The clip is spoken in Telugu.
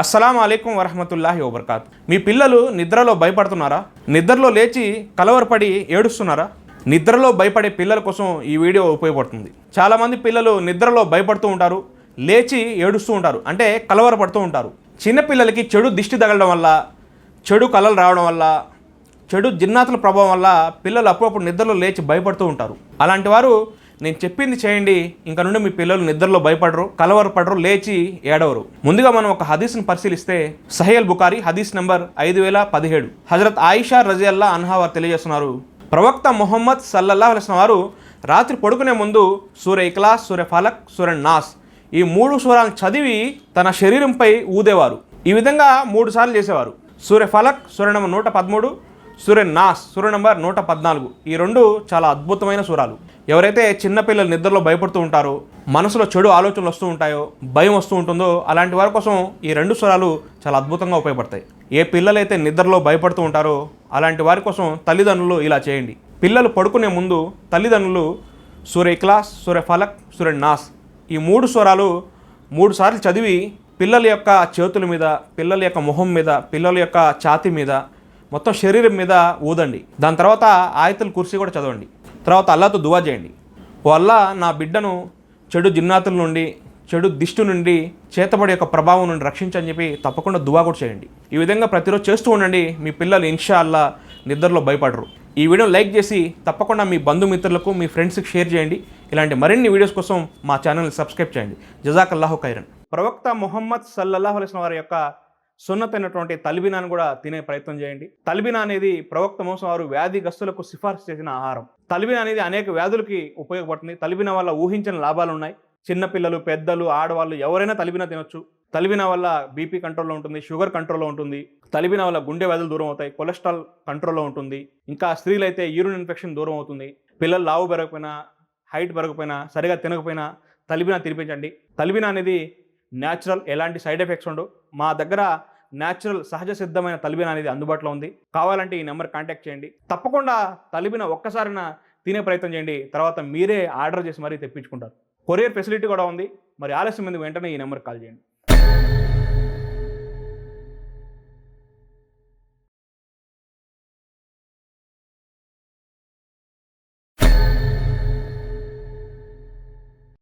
అస్సలం అయికం వరహమతుల్లాహి వబర్కాత్. మీ పిల్లలు నిద్రలో భయపడుతున్నారా? నిద్రలో లేచి కలవరపడి ఏడుస్తున్నారా? నిద్రలో భయపడే పిల్లల కోసం ఈ వీడియో ఉపయోగపడుతుంది. చాలామంది పిల్లలు నిద్రలో భయపడుతూ ఉంటారు లేచి ఏడుస్తూ ఉంటారు అంటే కలవరపడుతూ ఉంటారు. చిన్నపిల్లలకి చెడు దిష్టి తగలడం వల్ల చెడు కలలు రావడం వల్ల చెడు జిన్నాతుల ప్రభావం వల్ల పిల్లలు అప్పుడప్పుడు నిద్రలో లేచి భయపడుతూ ఉంటారు. అలాంటి వారు నేను చెప్పింది చేయండి ఇంకా నుండి మీ పిల్లలు నిద్రలో భయపడరు కలవరపడరు లేచి ఏడవరు. ముందుగా మనం ఒక హదీస్ను పరిశీలిస్తే సహేల్ బుకారి హదీస్ నెంబర్ ఐదు వేల పదిహేడు. హజరత్ ఆయిషా రజియల్లా అన్హా వారు తెలియజేస్తున్నారు. ప్రవక్త మొహమ్మద్ సల్లల్లా అలైస్ వారు రాత్రి పడుకునే ముందు సూర్య ఇక్లాస్ సూర్య ఫలక్ సూర్య నాస్ ఈ మూడు సూరాలను చదివి తన శరీరంపై ఊదేవారు. ఈ విధంగా మూడు సార్లు చేసేవారు. సూర్య ఫలక్ సూర్య నంబర్ నూట పదమూడు సూర్య నాస్ సూర్య నంబర్ నూట పద్నాలుగు. ఈ రెండు చాలా అద్భుతమైన సూరాలు. ఎవరైతే చిన్నపిల్లలు నిద్రలో భయపడుతూ ఉంటారో మనసులో చెడు ఆలోచనలు వస్తూ ఉంటాయో భయం వస్తూ ఉంటుందో అలాంటి వారి కోసం ఈ రెండు స్వరాలు చాలా అద్భుతంగా ఉపయోగపడతాయి. ఏ పిల్లలైతే నిద్రలో భయపడుతూ ఉంటారో అలాంటి వారి కోసం తల్లిదండ్రులు ఇలా చేయండి. పిల్లలు పడుకునే ముందు తల్లిదండ్రులు సూర్య ఇక్లాస్ సూర్య ఫలక్ సూర్య నాస్. ఈ మూడు స్వరాలు మూడు సార్లు చదివి పిల్లల యొక్క చేతుల మీద పిల్లల యొక్క మొహం మీద పిల్లల యొక్క ఛాతీ మీద మొత్తం శరీరం మీద ఊదండి. దాని తర్వాత ఆయతలు కుర్సీ కూడా చదవండి. తర్వాత అల్లాతో దువా చేయండి. ఓ అల్లా నా బిడ్డను చెడు జిన్నాతుల నుండి చెడు దిష్టి నుండి చేతబడి యొక్క ప్రభావం నుండి రక్షించని చెప్పి తప్పకుండా దువా కూడా చేయండి. ఈ విధంగా ప్రతిరోజు చేస్తూ ఉండండి. మీ పిల్లలు ఇన్షా అల్లా నిద్రలో భయపడరు. ఈ వీడియో లైక్ చేసి తప్పకుండా మీ బంధుమిత్రులకు మీ ఫ్రెండ్స్కి షేర్ చేయండి. ఇలాంటి మరిన్ని వీడియోస్ కోసం మా ఛానల్ని సబ్స్క్రైబ్ చేయండి. జజాకల్లాహు ఖైరన్. ప్రవక్త మొహమ్మద్ సల్లల్లాహు అలైస్ వారి యొక్క సున్నతైనటువంటి తల్బినాను కూడా తినే ప్రయత్నం చేయండి. తల్బినా అనేది ప్రవక్త మోసం వారు వ్యాధిగ్రస్తులకు సిఫార్సు చేసిన ఆహారం. తల్బినా అనేది అనేక వ్యాధులకి ఉపయోగపడుతుంది. తల్బిన వల్ల ఊహించిన లాభాలు ఉన్నాయి. చిన్నపిల్లలు పెద్దలు ఆడవాళ్ళు ఎవరైనా తలిబినా తినొచ్చు. తలిబిన వల్ల బీపీ కంట్రోల్లో ఉంటుంది షుగర్ కంట్రోల్లో ఉంటుంది. తలిబినా వల్ల గుండె వ్యాధులు దూరం అవుతాయి కొలెస్ట్రాల్ కంట్రోల్లో ఉంటుంది. ఇంకా స్త్రీలైతే యూరిన్ ఇన్ఫెక్షన్ దూరం అవుతుంది. పిల్లలు లావు పెరగకపోయినా హైట్ పెరగకపోయినా సరిగా తినకపోయినా తలిబిన తినిపించండి. తలిబినా అనేది న్యాచురల్ ఎలాంటి సైడ్ ఎఫెక్ట్స్ ఉండవు. మా దగ్గర న్యాచురల్ సహజ సిద్ధమైన తలిబిన అనేది అందుబాటులో ఉంది. కావాలంటే ఈ నెంబర్ కాంటాక్ట్ చేయండి. తప్పకుండా తలిబిన ఒక్కసారిన తినే ప్రయత్నం చేయండి. తర్వాత మీరే ఆర్డర్ చేసి మరీ తెప్పించుకుంటారు. కొరియర్ ఫెసిలిటీ కూడా ఉంది. మరి ఆలస్యం ఎందుకు? వెంటనే ఈ నెంబర్ కాల్ చేయండి.